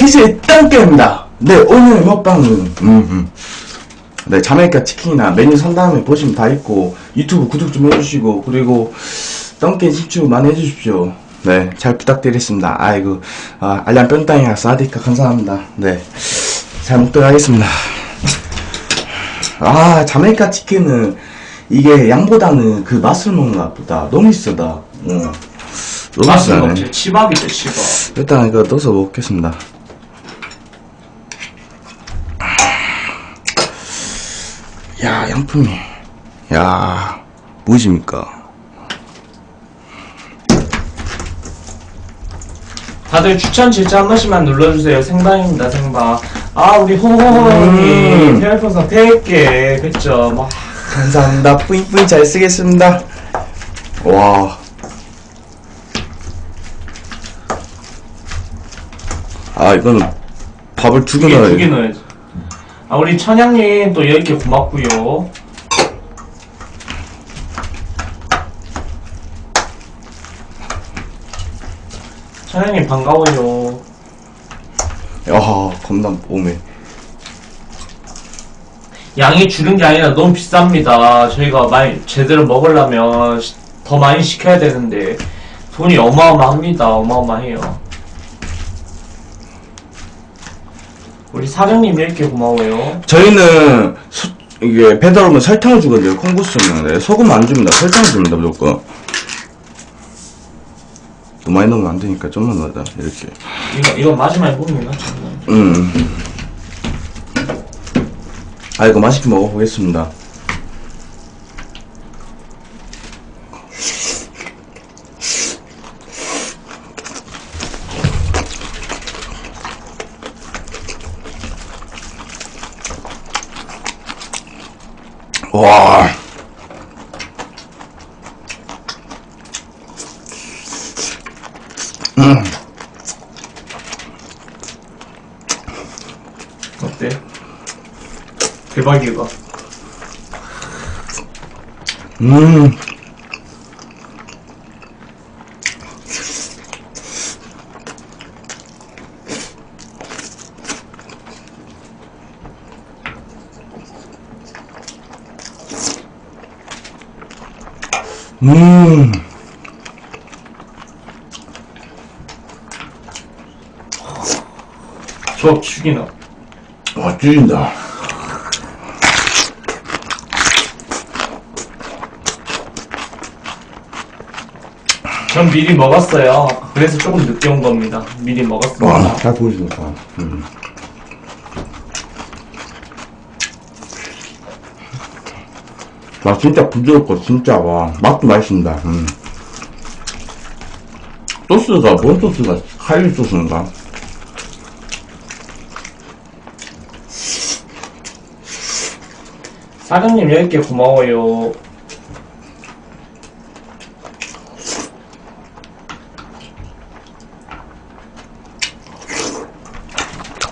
피스의 짱깨입니다. 네, 오늘 먹방은, 음, 음. 네, 자메이카 치킨이나 메뉴 산 다음에 보시면 다 있고, 유튜브 구독 좀 해주시고, 그리고, 짱깨 집중 많이 해주십시오. 네, 잘 부탁드리겠습니다. 아이고, 아, 알람 뿅땅이야, 사디카 감사합니다. 네, 잘 먹도록 하겠습니다. 아, 자메이카 치킨은, 이게 양보다는 그 맛을 먹는 것보다 너무 비싸다. 어. 너무 맛은. 없지. 치밥이죠, 치밥. 일단 이거 넣어서 먹겠습니다. 야, 양품이. 야, 무엇입니까? 다들 추천 질자 한 번씩만 눌러주세요. 생방입니다, 생방. 아, 우리 호호호님, 음. 별풍선 100개. 그쵸. 뭐, 감사합니다. 뿌잉뿌잉 잘 쓰겠습니다. 와. 아, 이거는 밥을 두 개 두개, 넣어야 두개 넣어야지. 아, 우리 천양님 또 10개 고맙고요 천양님 반가워요. 야, 겁나 오메. 양이 줄은 게 아니라 너무 비쌉니다. 저희가 많이 제대로 먹으려면 시- 더 많이 시켜야 되는데 돈이 어마어마합니다. 어마어마해요. 우리 사장님 이렇게 고마워요. 저희는 소- 이게 배달 오면 설탕을 주거든요. 콩국수는 네, 소금 안 줍니다. 설탕 줍니다 무조건. 너무 많이 넣으면 안 되니까 좀만 넣어다 이렇게. 이거 이거 마지막에 먹으면 정말. 음. 아 이거 맛있게 먹어보겠습니다. 와. 어때? 대박이다. 음. 음. 조합 죽이나. 와, 찌린다. 전 미리 먹었어요. 그래서 조금 늦게 온 겁니다. 미리 먹었습니다. 와, 잘 보여주니까. 음. 와, 진짜 부드럽고, 진짜, 와, 맛도 맛있습니다. 음. 소스가, 뭔 소스가? 하이리 소스인가? 사장님 10개 고마워요.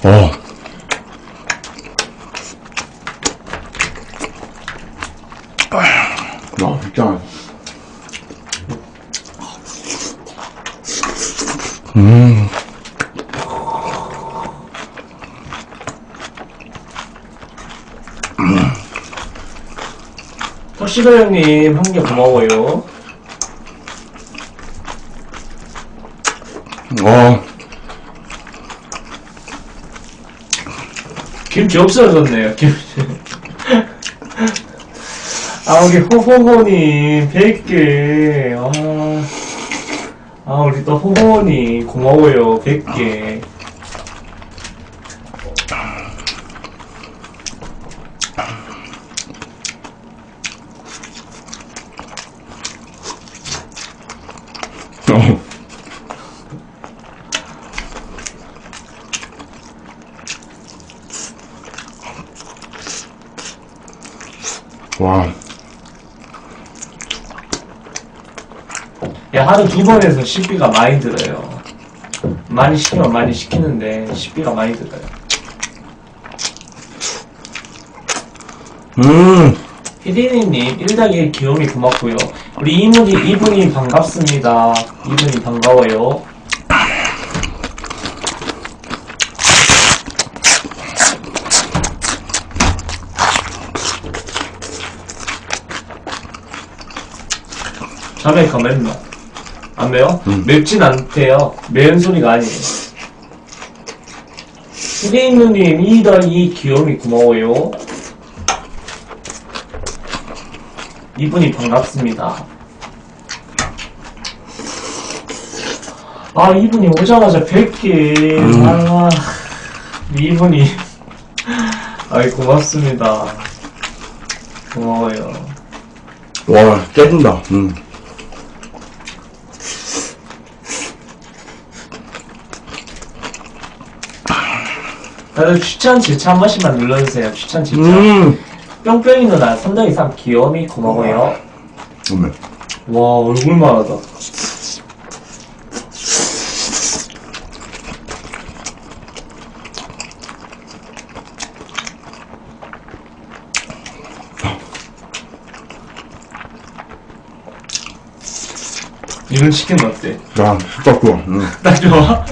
어. 와, 진짜. 음. 턱 시도 형님 한 개 고마워요. 어. 김치 없어졌네요. 김치. 아 우리 호호호님 100개. 아, 아 우리 또 호호호님 고마워요 100개. 하루 두 번에서 식비가 많이 들어요. 많이 시키면 많이 시키는데 식비가 많이 들어요. 음. 피디님 1닭의 귀여움이 고맙고요. 우리 이분이 이분이 반갑습니다. 이분이 반가워요. 자메이카 맨날. 뭐? 안 매워? 음. 맵진 않대요. 매운 소리가 아니에요. 후대인누님, 이더이 귀요미 고마워요. 이분이 반갑습니다. 아, 이분이 오자마자 100개. 음. 아, 이분이. 아이, 고맙습니다. 고마워요. 와, 깨진다. 음. 다들 추천 질차 한 번씩만 눌러주세요. 추천 질차. 음. 뿅뿅이 누나 3등 이상 귀여움이 고마워요. 어메. 와 얼굴만 하다. 이런 치킨 어때? 야, 좋아. 음. 딱 좋아?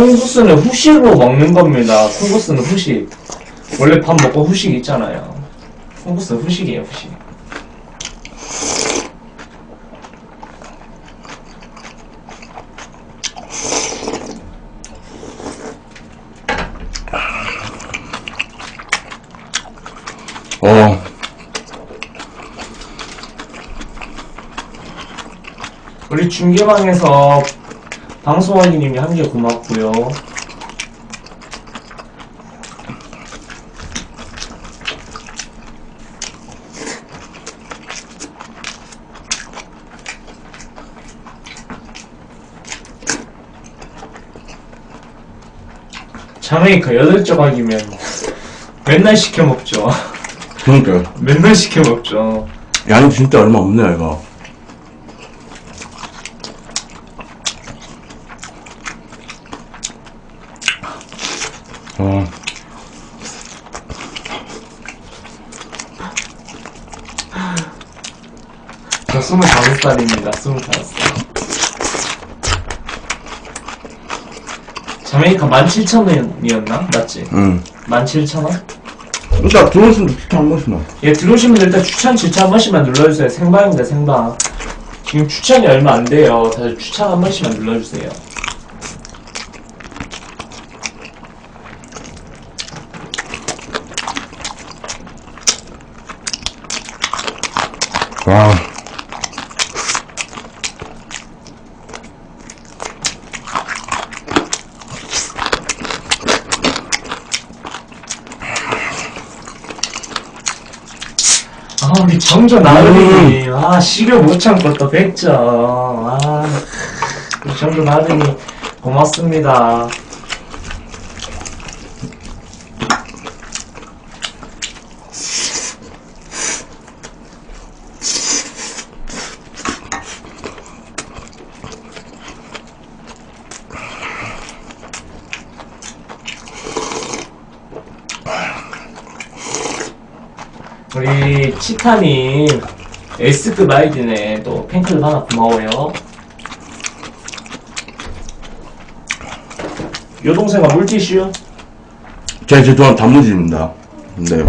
콩국수는 후식으로 먹는 겁니다. 콩국수는 후식. 원래 밥 먹고 후식 있잖아요. 콩국수는 후식이에요, 후식. 어. 우리 중계방에서 방송원님이 한 개 고맙고요. 자메이카 여덟 조각이면 맨날 시켜 먹죠. 그러니까. 맨날 시켜 먹죠. 양이 진짜 얼마 없네, 이거. 어. 저 25살입니다. 25살. 자메이카 17,000원이었나? 맞지? 음. 17,000원? 일단 들어오시면 진짜 한 번씩만. 예, 들어오신 분들 일단 추천 진짜 한 번씩만 눌러주세요. 생방입니다, 생방. 지금 추천이 얼마 안 돼요. 다들 추천 한 번씩만 눌러주세요. 와. 아, 정조 나으리. 아, 식욕 못 참고 또 100점. 아, 정조 나으리. 고맙습니다. 우리 치타님 S급 아이디네 또 팬클럽 하나 고마워요 여동생아 물티슈 제가 제 좋아하는 단무지입니다. 네.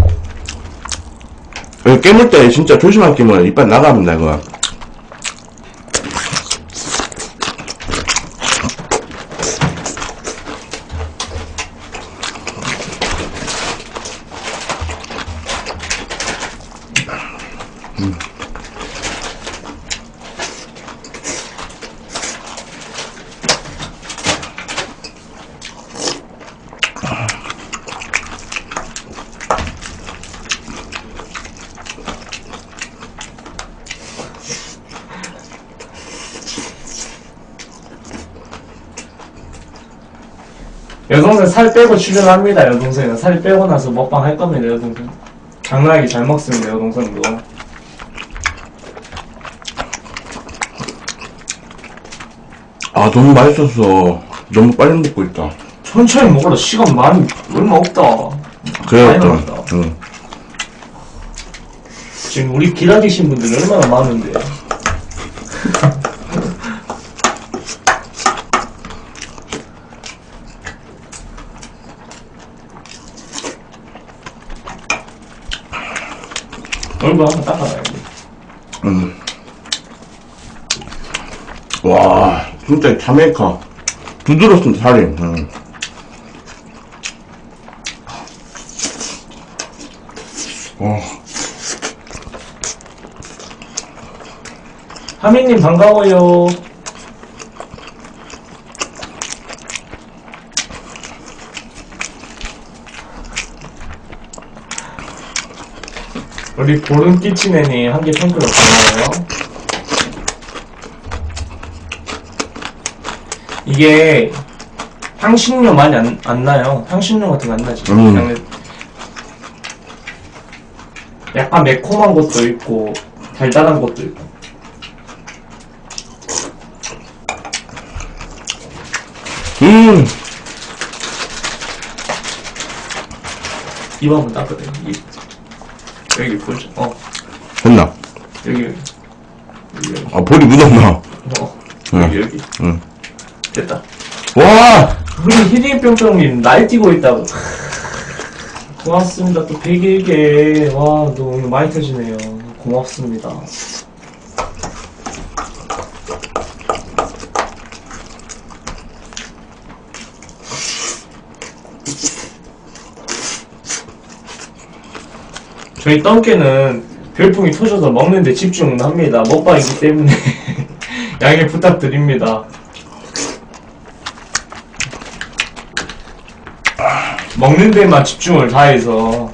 이거 깨물 때 진짜 조심하게 깨물어요. 이빨 나갑니다, 이거. 여동생 살 빼고 출연합니다 여동생은 살 빼고 나서 먹방 할 겁니다 여동생 장난하게 잘 먹습니다 여동생도 아, 너무 맛있었어. 너무 빨리 먹고 있다. 천천히 먹어라 시간 많이 얼마 없다 그래야겠다. 남았다. 응. 지금 우리 기다리신 분들이 얼마나 많은데 입을 한번 닦아놔야 돼. 음. 와, 진짜 자메이카. 부드럽습니다, 살이. 음. 어, 하민님 반가워요. 우리 보름 끼치네님 한개 팬클럽 고마워요. 이게 향신료 많이 안, 안 나요. 향신료 같은 거 안 나지. 음. 그냥 약간 매콤한 것도 있고 달달한 것도 있고. 음, 입 한번 돼. 입. 여기 보죠. 어, 됐나? 여기, 여기. 여기, 여기. 아, 볼이 묻었나? 어, 응. 여기, 여기. 응. 됐다. 와! 우리 히딩뿅뿅님 날뛰고 있다고. 고맙습니다. 또 101개. 와, 너 오늘 많이 터지네요. 고맙습니다. 저희 똥개는 별풍이 터져서 먹는데 집중은 합니다. 먹방이기 때문에 양해 부탁드립니다. 먹는 데만 집중을 다해서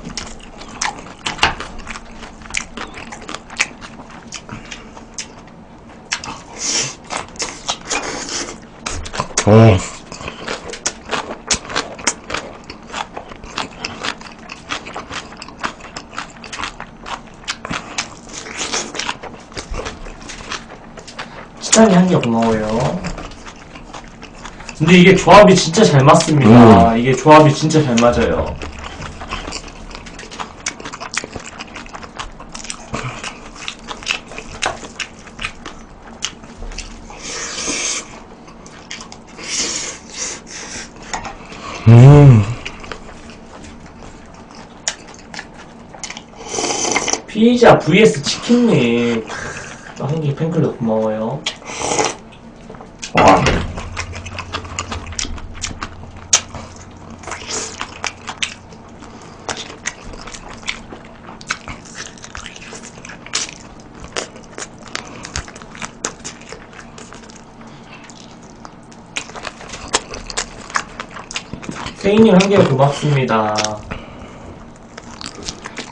어. 치탄이 한개 고마워요. 근데 이게 조합이 진짜 잘 맞습니다. 이게 조합이 진짜 잘 맞아요. 음. 피자 vs 치킨님 한개 팬클럽 고마워요. 세인님 한 개 고맙습니다.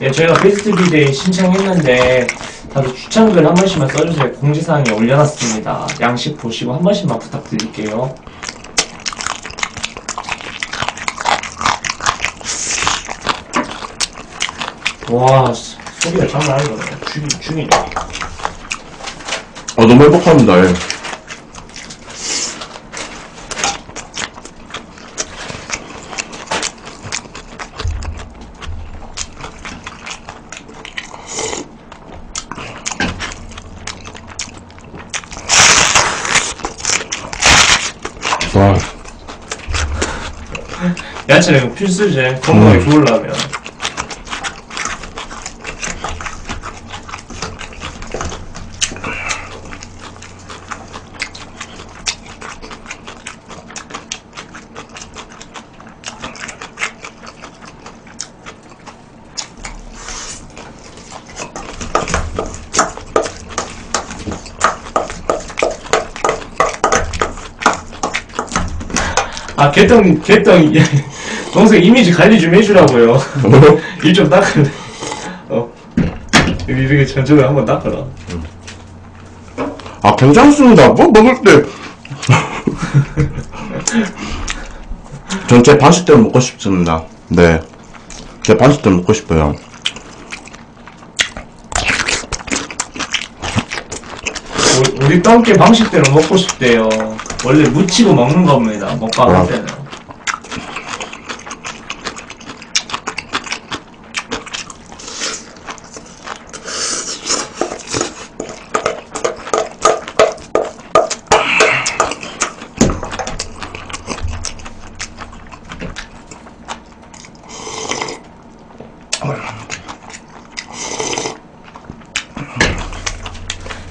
네, 저희가 베스트 비데이 신청했는데 다들 추천글 한 번씩만 써주세요. 공지사항에 올려놨습니다. 양식 보시고 한 번씩만 부탁드릴게요. 와, 씨, 소리가 장난 아니네. 죽이, 죽이네. 아, 너무 행복합니다, 예. 와, 야채는 필수지. 건강에 음. 좋으려면. 아, 개떡, 개떡, 동생 이미지 관리 좀 해주라고요. 일 좀 닦을래. 어. 여기 이렇게 전적을 한번 닦아라. 아, 괜찮습니다. 뭐, 먹을 때. 전제 반식대로 먹고 싶습니다. 네. 제 반식대로 먹고 싶어요. 우- 우리 똥개 방식대로 먹고 싶대요. 원래 무치고 먹는 겁니다. 먹방 할 때는.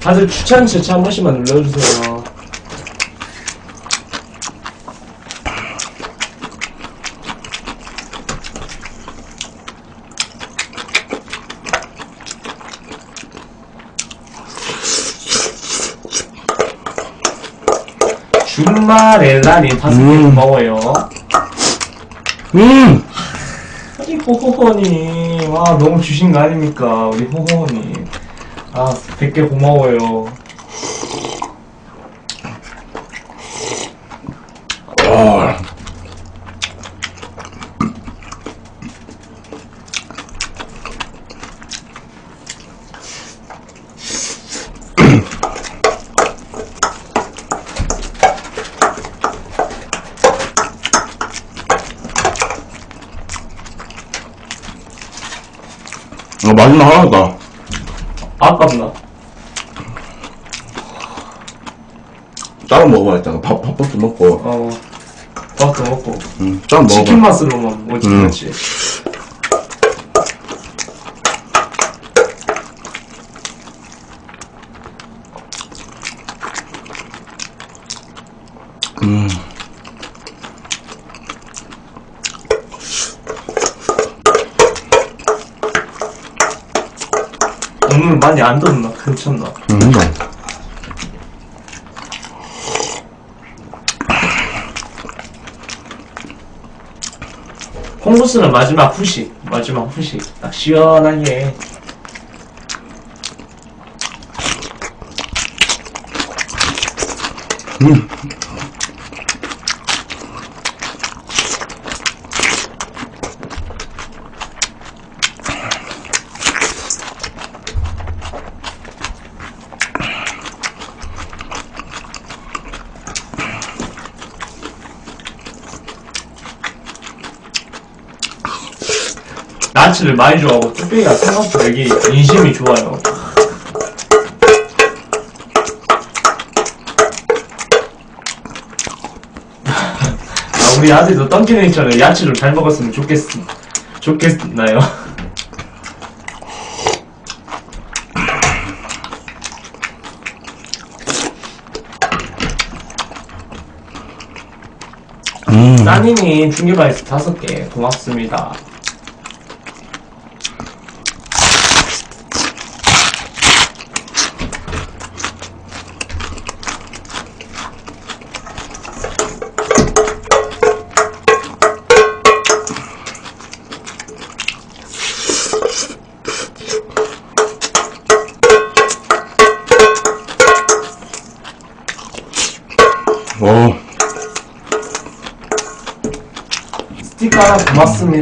다들 추천 제차 한 번씩만 눌러주세요. 주말에 라님 다섯 개 음. 고마워요. 음! 아니 호호호님 와 너무 주신 거 아닙니까 우리 호호호님 아 100개 고마워요 아. 아, 마지막 하나다. 아깝나 따로 먹어봐야겠다. 밥, 밥부터 먹고. 어 밥도 먹고 음, 따로 먹어봐. 치킨 맛으로만 음. 그렇지 음. 많이 안 덥나? 괜찮나? 음, 음. 홍구스는 마지막 후식 마지막 후식. 딱 시원하게 야채를 많이 좋아하고 쭈빼기가 생각보다 여기 인심이 좋아요 아, 우리 아들도 던키네이처럼 야채를 잘 먹었으면 좋겠, 좋겠나요? 음. 따님이 중계바에서 다섯 개 고맙습니다.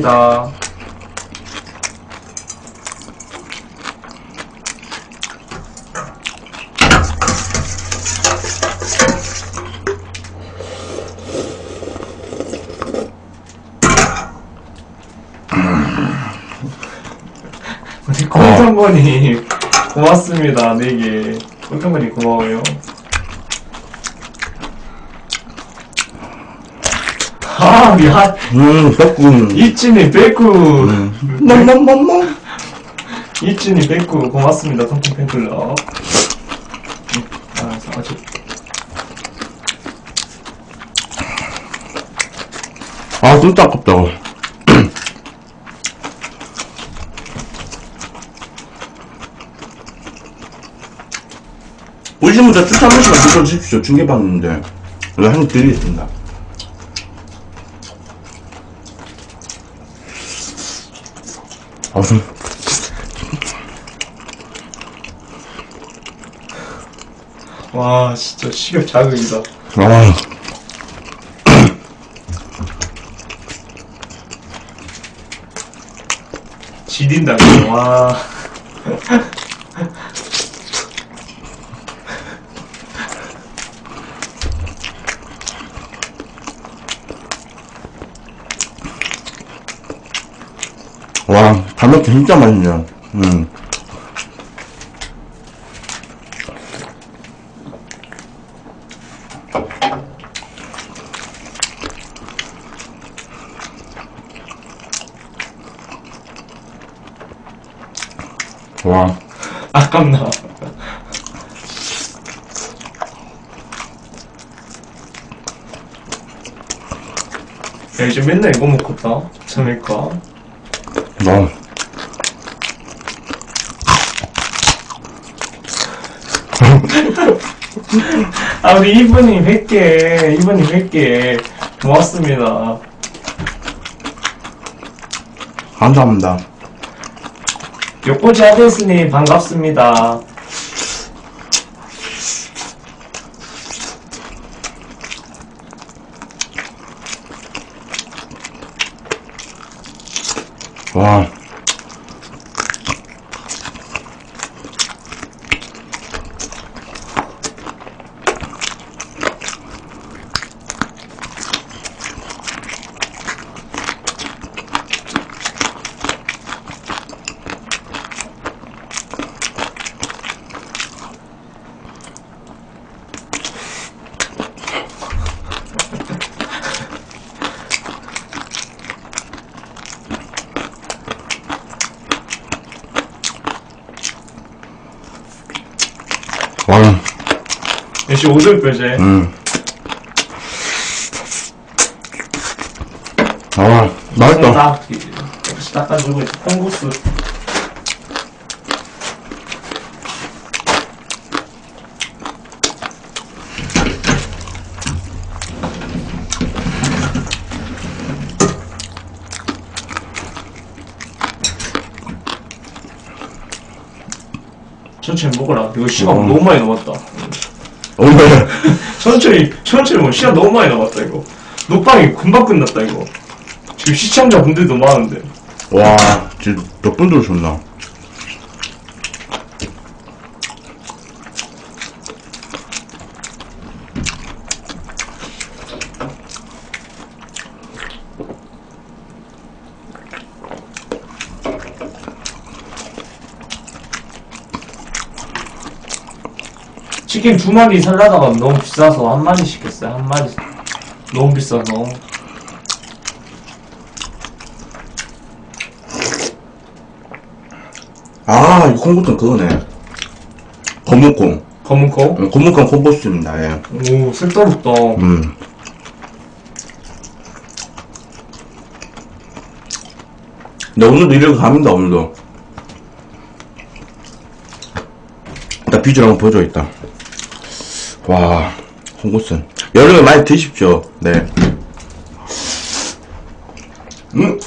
고맙습니다. 우리 콩통건이 고맙습니다. 네 개. 콩통건이 고마워요. 아, 미안. 음, 덕분. 이찐이 백구. 멍멍멍멍. 이찐이 백구 고맙습니다. 통통 팬클럽. 아, 아주 아, 진짜 아깝다. 오신 분들 추천 한 번씩만 눌러주십시오. 중계받는데. 이거 한입 드리겠습니다. 아, 좀. 와 진짜 식욕 자극이다. 아. 지린다. 와. 와, 갈매기 진짜 맛있네요. 음. 와. 아깝나. 야, 이제 맨날 이거 먹었다. 참일까? 와. 아, 우리 이분님 100개, 이분님 100개. 고맙습니다. 감사합니다. 요코지 아데스님 반갑습니다. 와. 와. 역시 오돌 뼈제. 음. 아, 맛있다. 딱, 역시 닦아주고, 콩국수. 천천히 먹어라. 이거 시간 음. 너무 많이 남았다. 오늘. 천천히, 천천히 먹어. 시간 너무 많이 남았다, 이거. 녹방이 금방 끝났다, 이거. 지금 시청자 분들도 많은데. 와, 지금 몇분 들어오셨나? 치킨 두 마리 살라다가 너무 비싸서 한 마리 시켰어요. 한 마리. 너무 비싸서. 아, 이 콩부터는 그거네. 검은콩. 검은 거? 음, 검은콩 콩버스입니다, 예. 오, 색다르다. 음. 네, 오늘도 이렇게 갑니다, 오늘도. 일단 비주얼 한번 보여줘, 있다. 와, 홍고슨. 여름에 많이 드십시오, 네. 음!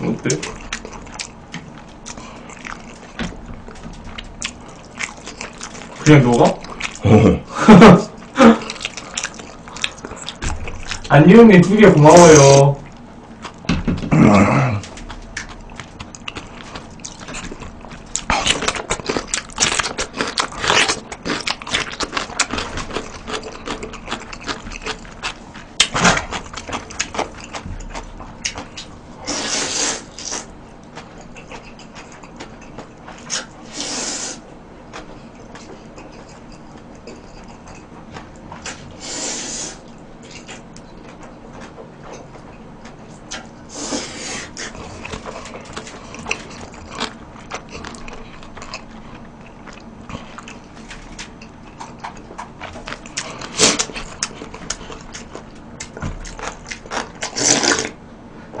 어때? 그냥 녹아? 어. 안녕님 두개 고마워요.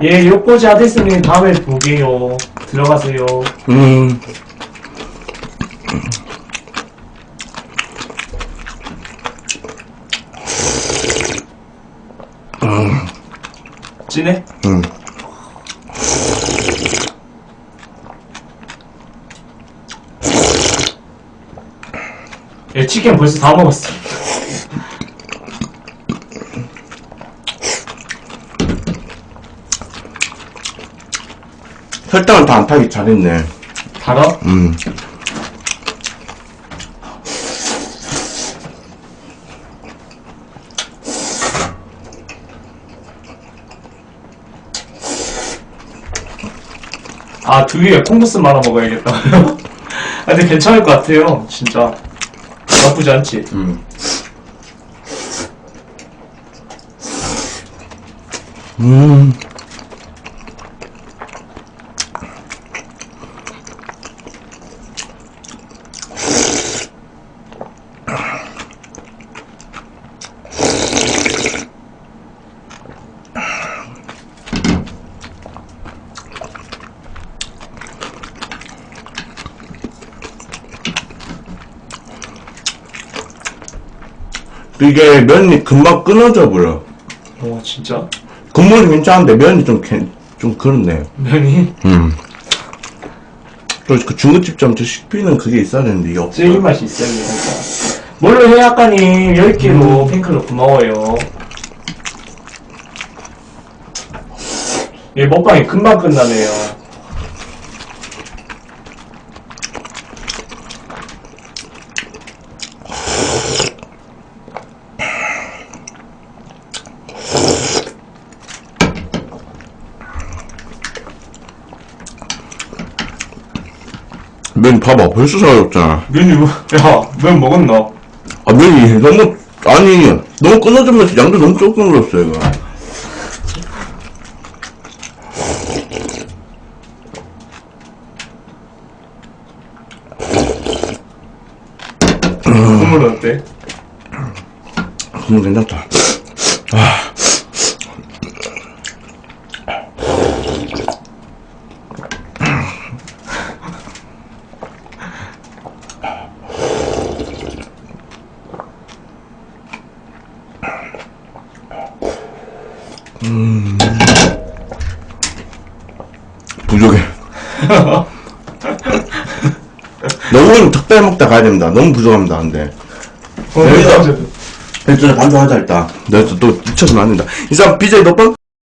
예, 요코지 아데스님 다음에 보게요. 들어가세요. 음. 진해? 음. 예, 치킨 벌써 다 먹었어. 설탕을 다안 타기 잘했네. 달아? 음. 아, 두 위에 콩국수 말아 먹어야겠다. 아, 근데 괜찮을 것 같아요. 진짜. 나쁘지 않지. 음. 음. 이게 면이 금방 끊어져 버려. 어 진짜? 국물이 괜찮은데 면이 좀, 괜- 좀 그렇네. 면이 음. 또그 중국집처럼 저 씹히는 그게 있어야 되는데 이게 없어. 쫄깃 맛이 있어야 되니까. 물론 해악가님 10개로 팬클럽 고마워요. 이 먹방이 금방 끝나네요. 봐봐 벌써 사라졌잖아. 면이 야, 면 먹었나? 아 면이 너무 아니 너무 끊어지면서 양도 너무 조금 넣었어 이거. 국물은 어때? 국물 괜찮다. 음. 부족해. 먹다 가야 됩니다. 너무 부족합니다. 근데. 어, 여기다. 네, 일단 반도 하자 일단. 내가 또, 또 미쳐지면 안 된다. 이상 BJ 너빵